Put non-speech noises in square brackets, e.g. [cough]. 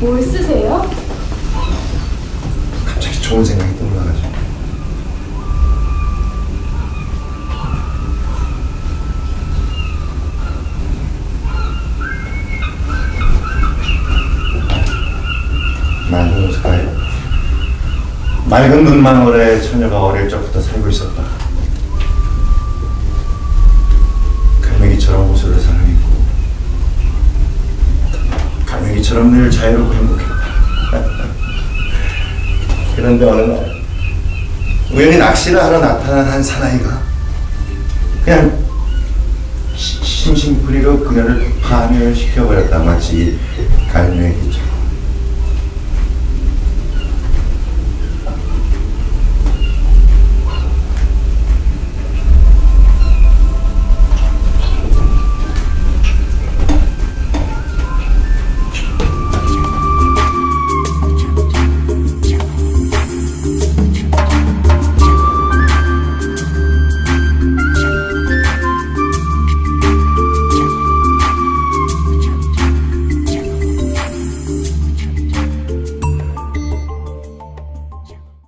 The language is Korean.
뭘 쓰세요? 갑자기 좋은 생각이 떠올라가지고. 맑은 맑은 눈망울에 처녀가 어릴 적부터 살고 있었다. 갈매기처럼 늘 자유롭고 행복했다. 그런데 [laughs] 어느 날 우연히 낚시를 하러 나타난 한 사나이가 그냥 시- 심심풀이로 그녀를 파멸시켜버렸다 마치 갈매기처럼